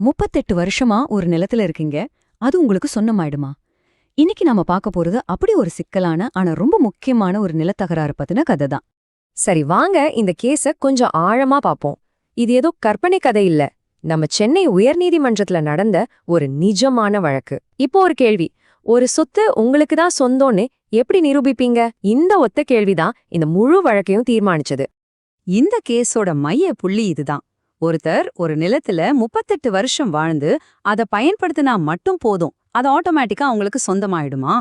முப்பத்தெட்டு வருஷமா ஒரு நிலத்துல இருக்கீங்க. அது உங்களுக்கு சொன்னமாயிடுமா இன்னைக்கு நாம பார்க்க போறது அப்படி ஒரு சிக்கலான ஆனா ரொம்ப முக்கியமான ஒரு நிலத்தகராறு பத்தின கதை தான். சரி வாங்க இந்த கேஸ கொஞ்சம் ஆழமா பாப்போம் இது ஏதோ கற்பனை கதை இல்ல. நம்ம சென்னை உயர்நீதிமன்றத்துல நடந்த ஒரு நிஜமான வழக்கு. இப்போ ஒரு கேள்வி. ஒரு சொத்து உங்களுக்கு தான் சொந்தம்னு எப்படி நிரூபிப்பீங்க? இந்த ஒத்த கேள்விதான் இந்த முழு வழக்கையும் தீர்மானிச்சது. இந்த கேஸோட மைய புள்ளி இதுதான். ஒருத்தர் ஒரு நிலத்துல முப்பத்தெட்டு வருஷம் வாழ்ந்து அதை பயன்படுத்தினா மட்டும் போதும். அது ஆட்டோமேட்டிக்கா அவங்களுக்கு சொந்தமாயிடுமா?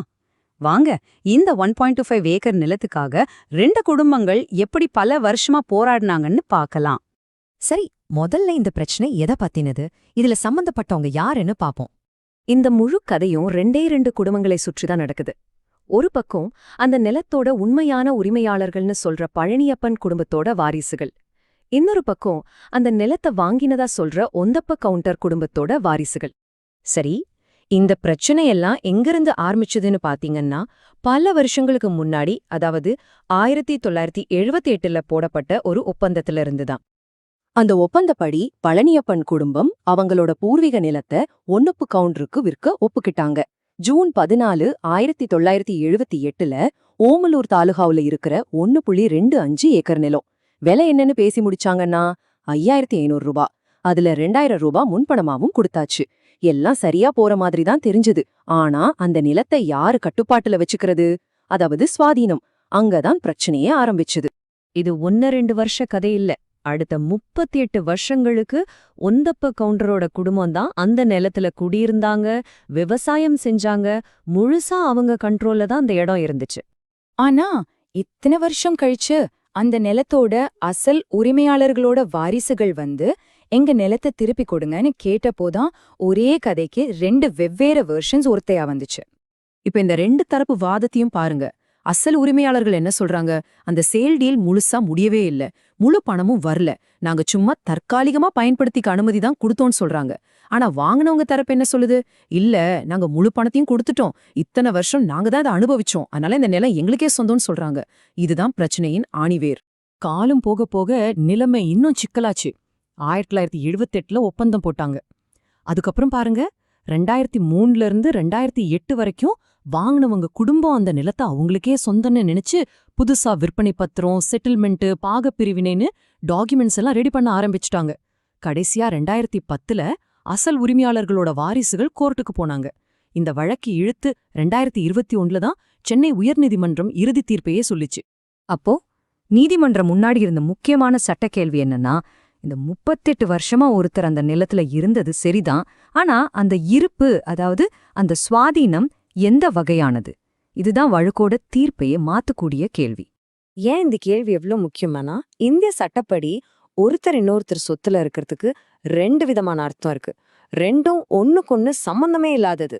வாங்க இந்த one point two five acre நிலத்துக்காக ரெண்டு குடும்பங்கள் எப்படி பல வருஷமா போராடினாங்கன்னு பார்க்கலாம். சரி முதல்ல இந்த பிரச்சனை எதை பத்தினது? இதுல சம்பந்தப்பட்டவங்க யாருன்னு பாப்போம். இந்த முழு கதையும் ரெண்டே ரெண்டு குடும்பங்களை சுற்றிதான் நடக்குது. ஒரு பக்கம் அந்த நிலத்தோட உண்மையான உரிமையாளர்கள்னு சொல்ற பழனியப்பன் குடும்பத்தோட வாரிசுகள் இன்னொரு பக்கம் அந்த நிலத்தை வாங்கினதா சொல்ற ஒந்தப்ப கவுண்டர் குடும்பத்தோட வாரிசுகள். சரி இந்த பிரச்சனையெல்லாம் எங்கிருந்து ஆரம்பிச்சதுன்னு பாத்தீங்கன்னா பல வருஷங்களுக்கு முன்னாடி அதாவது ஆயிரத்தி தொள்ளாயிரத்தி எழுபத்தி எட்டுல போடப்பட்ட ஒரு ஒப்பந்தத்துல இருந்துதான். அந்த ஒப்பந்தப்படி பழனியப்பன் குடும்பம் அவங்களோட பூர்வீக நிலத்தை ஒன்னப்பு கவுண்டருக்கு விற்க ஒப்புக்கிட்டாங்க. ஜூன் பதினாலு ஆயிரத்தி தொள்ளாயிரத்தி எழுபத்தி எட்டுல ஓமலூர் தாலுகாவுல இருக்கிற ஒன்னு புள்ளி ரெண்டு அஞ்சு ஏக்கர் நிலம். விலை என்னன்னு பேசி முடிச்சாங்கன்னா ஐயாயிரத்தி ஐநூறு ரூபா. அதுல ரெண்டாயிரம் ரூபா முன்பணமாவும் கொடுத்தாச்சு. எல்லாம் சரியா போற மாதிரி தான் தெரிஞ்சது. ஆனா அந்த நிலத்தை யாரு கட்டுப்பாட்டுல வச்சுக்கிறது? அதாவது சுவாதீனம். அங்கதான் பிரச்சனையே ஆரம்பிச்சது. இது ஒன்னு ரெண்டு வருஷ கதை இல்ல. அடுத்த முப்பத்தி எட்டு வருஷங்களுக்கு ஒந்தப்ப கவுண்டரோட குடும்பம் தான் அந்த நிலத்துல குடியிருந்தாங்க விவசாயம் செஞ்சாங்க முழுசா அவங்க கண்ட்ரோல்ல தான் அந்த இடம் இருந்துச்சு. ஆனா இத்தனை வருஷம் கழிச்சு அந்த நிலத்தோட அசல் உரிமையாளர்களோட வாரிசுகள் வந்து எங்க நிலத்தை திருப்பி கொடுங்கன்னு கேட்டப்போதான் ஒரே கதைக்கு ரெண்டு வெவ்வேறு வெர்ஷன்ஸ் ஒருத்தையா வந்துச்சு. இப்ப இந்த ரெண்டு தரப்பு வாதத்தையும் பாருங்க. அசல் உரிமையாளர்கள் என்ன சொல்றாங்க? அந்த சேல் டீல் முழுசா முடியவே இல்ல. முழு பணமும் வரல. நாங்க சும்மா தற்காலிகமா பயன்படுத்திக்க அனுமதி தான் கொடுத்தோம்னு சொல்றாங்க. ஆனா வாங்கினவங்க தரப்பு என்ன சொல்லுது? இல்ல நாங்க முழு பணத்தையும் கொடுத்துட்டோம். இத்தனை வருஷம் நாங்க தான் அதை அனுபவிச்சோம். அதனால இந்த நிலம் எங்களுக்கே சொந்தம்னு சொல்றாங்க. இதுதான் பிரச்சனையின் ஆணிவேர். காலம் போக போக நிலைமை இன்னும் சிக்கலாச்சு. ஆயிரத்தி தொள்ளாயிரத்தி எழுபத்தெட்டுல ஒப்பந்தம் போட்டாங்க. அதுக்கப்புறம் பாருங்க ரெண்டாயிரத்தி மூணுல இருந்து ரெண்டாயிரத்தி எட்டு வரைக்கும் வாங்கினவங்க குடும்பம் அந்த நிலத்தை அவங்களுக்கே சொந்தம்னு நினைச்சு புதுசா விற்பனை பத்திரம் செட்டில்மெண்ட்டு பாகப்பிரிவினைன்னு டாக்குமெண்ட்ஸ் எல்லாம் ரெடி பண்ண ஆரம்பிச்சிட்டாங்க. கடைசியா ரெண்டாயிரத்தி பத்துல அசல் உரிமையாளர்களோட வாரிசுகள் கோர்ட்டுக்கு போனாங்க. இந்த வழக்கு இழுத்து ரெண்டாயிரத்தி இருபத்தி ஒன்னுல தான் சென்னை உயர்நீதிமன்றம் இறுதி தீர்ப்பையே சொல்லிச்சு. அப்போ நீதிமன்றம் முன்னாடி இருந்த முக்கியமான சட்ட கேள்வி என்னன்னா இந்த முப்பத்தெட்டு வருஷமா ஒருத்தர் அந்த நிலத்துல இருந்தது சரிதான். ஆனா அந்த இருப்பு அதாவது அந்த சுவாதீனம் எந்த வகையானது? இதுதான் வழக்கோட தீர்ப்பையே மாத்தக்கூடிய கேள்வி. ஏன் இந்த கேள்வி எவ்வளவு முக்கியமானா இந்திய சட்டப்படி ஒருத்தர் இன்னொருத்தர் சொத்துல இருக்கிறதுக்கு ரெண்டு விதமான அர்த்தம் இருக்கு. ரெண்டும் ஒண்ணுக்கொன்னு சம்பந்தமே இல்லாதது.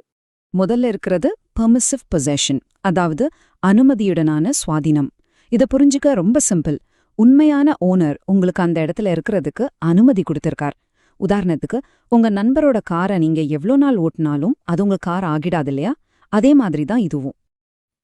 முதல்ல இருக்கிறது பெர்மிசிவ் பொசெஷன் அதாவது அனுமதியுடனான சுவாதீனம். இத புரிஞ்சுக்க ரொம்ப சிம்பிள் உண்மையான ஓனர் உங்களுக்கு அந்த இடத்துல இருக்கிறதுக்கு அனுமதி கொடுத்திருக்கார். உதாரணத்துக்கு உங்க நண்பரோட காரை நீங்க எவ்ளோ நாள் ஓட்டினாலும் அது உங்க கார் ஆகிடாது இல்லையா? அதே மாதிரி தான் இதுவும்.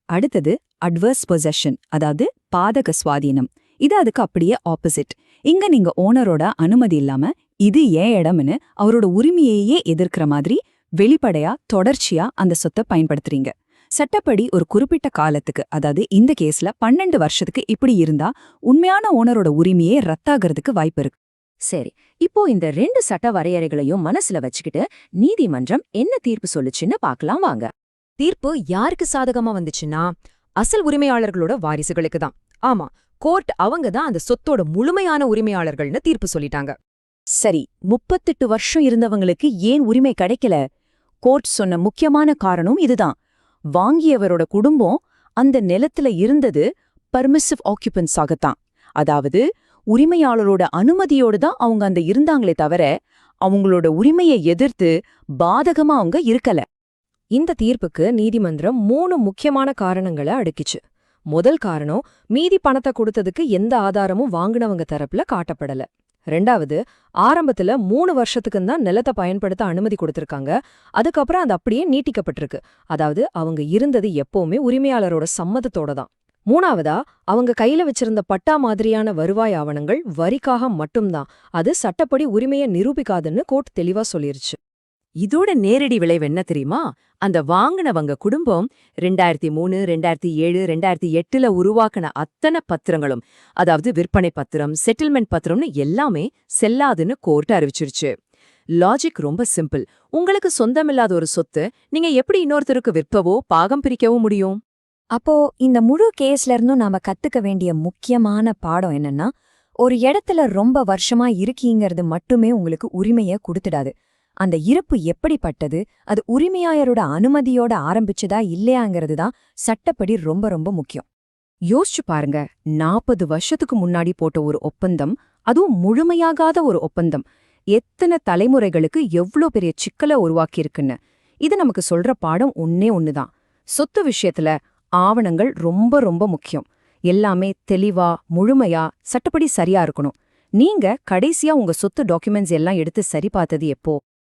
அடுத்தது அட்வர்ஸ் பொசஷன் அதாவது பாதக சுவாதீனம். இது அதுக்கு அப்படியே ஆப்போசிட் இங்க நீங்க ஓனரோட அனுமதி இல்லாம இது ஏன் இடம்னு அவரோட உரிமையையே எதிர்க்கிற மாதிரி வெளிப்படையா தொடர்ச்சியா அந்த சொத்தை பயன்படுத்துறீங்க. சட்டப்படி ஒரு குறிப்பிட்ட காலத்துக்கு அதாவது இந்த கேஸ்ல பன்னெண்டு வருஷத்துக்கு இப்படி இருந்தா உண்மையான ஓனரோட உரிமையே ரத்தாகிறதுக்கு வாய்ப்பு இருக்கு. சரி இப்போ இந்த ரெண்டு சட்ட வரையறைகளையும் மனசுல வச்சுக்கிட்டு நீதிமன்றம் என்ன தீர்ப்பு சொல்லுச்சுன்னு பார்க்கலாம் வாங்க. தீர்ப்பு யாருக்கு சாதகமா வந்துச்சுன்னா அசல் உரிமையாளர்களோட வாரிசுகளுக்கு தான். ஆமா கோர்ட் அவங்க தான் அந்த சொத்தோட முழுமையான உரிமையாளர்கள்னு தீர்ப்பு சொல்லிட்டாங்க. சரி முப்பத்தெட்டு வருஷம் இருந்தவங்களுக்கு ஏன் உரிமை கிடைக்கல? கோர்ட் சொன்ன முக்கியமான காரணம் இதுதான். வாங்கியவரோட குடும்பம் அந்த நிலத்துல இருந்தது பர்மிசிவ் ஆக்குபன்ஸ் ஆகத்தான். அதாவது உரிமையாளரோட அனுமதியோடு தான் அவங்க அந்த இருந்தாங்களே தவிர அவங்களோட உரிமையை எதிர்த்து பாதகமா அவங்க இருக்கல. இந்த தீர்ப்புக்கு நீதிமன்றம் மூணு முக்கியமான காரணங்களை அடுக்கிச்சு. முதல் காரணம் மீதி பணத்தை கொடுத்ததுக்கு எந்த ஆதாரமும் வாங்கினவங்க தரப்புல காட்டப்படல. ரெண்டாவது ஆரம்பத்துல மூணு வருஷத்துக்கு தான் நிலத்தை பயன்படுத்த அனுமதி கொடுத்திருக்காங்க. அதுக்கப்புறம் அது அப்படியே நீட்டிக்கப்பட்டிருக்கு. அதாவது அவங்க இருந்தது எப்பவுமே உரிமையாளரோட சம்மதத்தோட தான். மூணாவதா அவங்க கையில வச்சிருந்த பட்டா மாதிரியான வருவாய் ஆவணங்கள் வரிக்காக மட்டும்தான். அது சட்டப்படி உரிமையை நிரூபிக்காதுன்னு கோர்ட் தெளிவா சொல்லிருச்சு. இதோட நேரடி விளைவு என்ன தெரியுமா? அந்த வாங்கினவங்க குடும்பம் ரெண்டாயிரத்தி மூணு ரெண்டாயிரத்தி ஏழு ரெண்டாயிரத்தி எட்டுல உருவாக்கின அத்தனை பத்திரங்களும் அதாவது விற்பனை பத்திரம் செட்டில்மெண்ட் பத்திரம்னு எல்லாமே செல்லாதுன்னு கோர்ட் அறிவிச்சிருச்சு. லாஜிக் ரொம்ப சிம்பிள் உங்களுக்கு சொந்தமில்லாத ஒரு சொத்து நீங்க எப்படி இன்னொருத்தருக்கு விற்பவோ பாகம் பிரிக்கவோ முடியும்? அப்போ இந்த முழு கேஸ்ல இருந்தும் நாம கத்துக்க வேண்டிய முக்கியமான பாடம் என்னன்னா ஒரு இடத்துல ரொம்ப வருஷமா இருக்கீங்கிறது மட்டுமே உங்களுக்கு உரிமைய கொடுத்துடாது. அந்த இருப்பு எப்படிப்பட்டது? அது உரிமையாளரோட அனுமதியோட ஆரம்பிச்சதா இல்லையாங்கிறது தான் சட்டப்படி ரொம்ப ரொம்ப முக்கியம். யோசிச்சு பாருங்க நாற்பது வருஷத்துக்கு முன்னாடி போட்ட ஒரு ஒப்பந்தம் அதுவும் முழுமையாகாத ஒரு ஒப்பந்தம். எத்தனை தலைமுறைகளுக்கு எவ்ளோ பெரிய சிக்கலை உருவாக்கியிருக்குன்னு. இது நமக்கு சொல்ற பாடம் ஒன்னே ஒண்ணுதான் சொத்து விஷயத்துல ஆவணங்கள் ரொம்ப ரொம்ப முக்கியம். எல்லாமே தெளிவா முழுமையா சட்டப்படி சரியா இருக்கணும். நீங்க கடைசியா உங்க சொத்து டாக்குமெண்ட்ஸ் எல்லாம் எடுத்து சரி பார்த்தது எப்போ?